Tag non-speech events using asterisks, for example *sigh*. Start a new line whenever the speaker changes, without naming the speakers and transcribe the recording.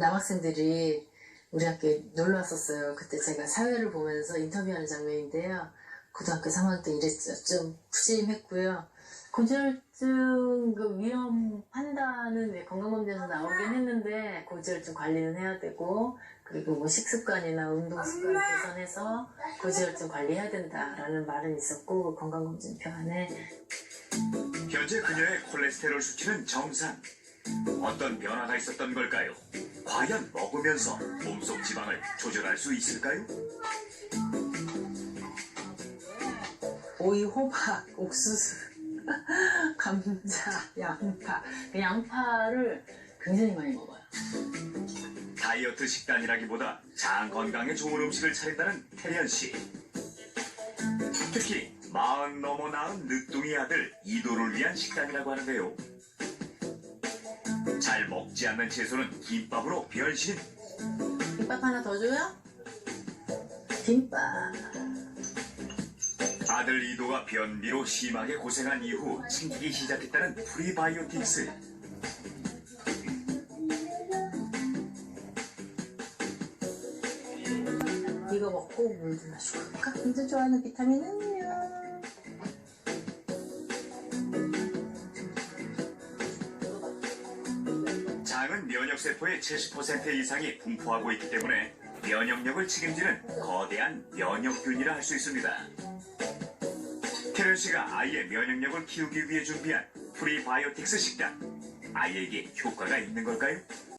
남학생들이 우리 학교에 놀러 왔었어요. 그때 제가 사회를 보면서 인터뷰하는 장면인데요. 고등학교 3학년 때 이랬죠. 좀 푸짐했고요. 고지혈증 그 위험 판단은 왜 건강검진에서 나오긴 했는데 고지혈증 관리는 해야 되고 그리고 뭐 식습관이나 운동 습관 개선해서 고지혈증 관리해야 된다라는 말은 있었고 건강검진표 안에
현재 그녀의 콜레스테롤 수치는 정상. 어떤 변화가 있었던 걸까요? 과연 먹으면서 몸속 지방을 조절할 수 있을까요?
오이, 호박, 옥수수, *laughs* 감자, 양파. 그 양파를 굉장히 많이 먹어요.
다이어트 식단이라기보다 장 건강에 좋은 음식을 차린다는 태련 씨. 특히 마흔 넘어 낳은 늦둥이 아들 이도를 위한 식단이라고 하는데요. 잘 먹지 않는 채소는 김밥으로 변신.
김밥 하나 더 줘요? 김밥.
아들 이도가 변비로 심하게 고생한 이후 챙기기 시작했다는 프리바이오틱스.
이거 먹고 물도 마시고. 각자 좋아하는 비타민은요.
장은 면역세포의 70% 이상이 분포하고 있기 때문에 면역력을 책임지는 거대한 면역균이라 할 수 있습니다. 테런 씨가 아이의 면역력을 키우기 위해 준비한 프리바이오틱스 식단. 아이에게 효과가 있는 걸까요?